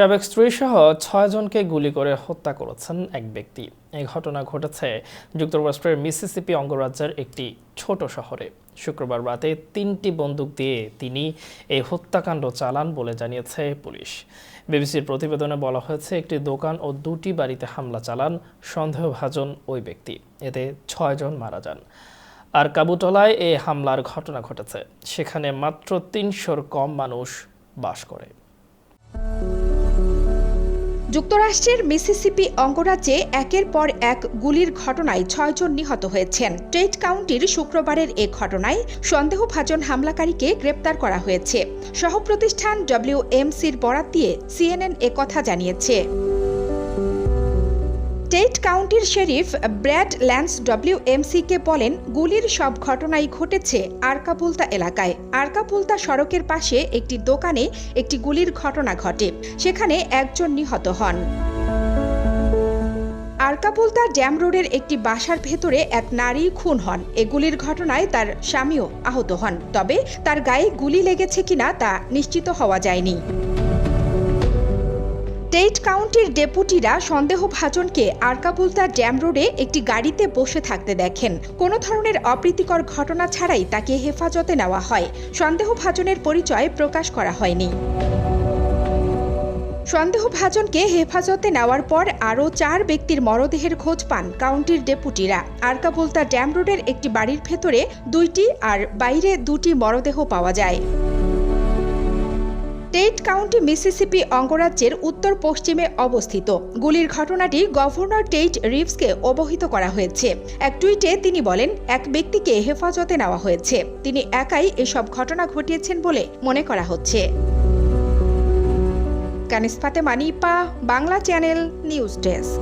সাবেক স্ত্রীসহ ছয়জনকে গুলি করে হত্যা করেছেন এক ব্যক্তি। এই ঘটনা ঘটেছে যুক্তরাষ্ট্রের মিসিসিপি অঙ্গরাজ্যের একটি ছোট শহরে। শুক্রবার রাতে তিনটি বন্দুক দিয়ে তিনি এই হত্যাকাণ্ড চালান বলে জানিয়েছে পুলিশ। বিবিসির প্রতিবেদনে বলা হয়েছে, একটি দোকান ও দুটি বাড়িতে হামলা চালান সন্দেহভাজন ওই ব্যক্তি। এতে ছয়জন মারা যান। আর কাবুটলায় এই হামলার ঘটনা ঘটেছে। সেখানে মাত্র তিনশোর কম মানুষ বাস করে। যুক্তরাষ্ট্রের মিসিসিপি অঙ্গরাজ্যে একের পর এক গুলির ঘটনায় ছয়জন নিহত হয়েছেন। টেট কাউন্টির শুক্রবারের এ ঘটনায় সন্দেহভাজন হামলাকারীকে গ্রেপ্তার করা হয়েছে। সহপ্রতিষ্ঠান ডব্লিউএমসির বরাত দিয়ে সিএনএন কথা জানিয়েছে। টেট কাউন্টির শেরিফ ব্র্যাড ল্যান্স ডব্লিউএমসিকে বলেন, গুলির সব ঘটনাই ঘটেছে আরকাপুলতা এলাকায়। আরকাপুলতা সড়কের পাশে একটি দোকানে একটি গুলির ঘটনা ঘটে, সেখানে একজন নিহত হন। আরকাপুলতা ড্যাম রোডের একটি বাসার ভেতরে এক নারী খুন হন। এগুলির ঘটনায় তার স্বামীও আহত হন, তবে তার গায়ে গুলি লেগেছে কিনা তা নিশ্চিত হওয়া যায়নি। টেট কাউন্টির ডেপুটিরা সন্দেহভাজনকে আরকাপুলতা ড্যাম রোডে একটি গাড়িতে বসে থাকতে দেখেন। কোনো ধরনের অপ্রীতিকর ঘটনা ছাড়াই তাকে হেফাজতে নেওয়া হয়। সন্দেহভাজনের পরিচয় প্রকাশ করা হয়নি। সন্দেহভাজনকে হেফাজতে নেওয়ার পর আরও চার ব্যক্তির মরদেহের খোঁজ পান কাউন্টির ডেপুটিরা। আরকাপুলতা ড্যাম রোডের একটি বাড়ির ভেতরে দুইটি আর বাইরে দুটি মরদেহ পাওয়া যায়। টেট কাউন্টি মিসিসিপি অঙ্গরাজ্যের উত্তর পশ্চিমে অবস্থিত। গুলির ঘটনাটি গভর্নর টেট রিভসকে অবহিত করা হয়েছে। এক টুইটে তিনি বলেন, এক ব্যক্তিকে হেফাজতে নেওয়া হয়েছে। তিনি একাই এসব ঘটনা ঘটিয়েছেন বলে মনে করা হচ্ছে। Kanis Fatema, Nipa, Bangla channel news desk.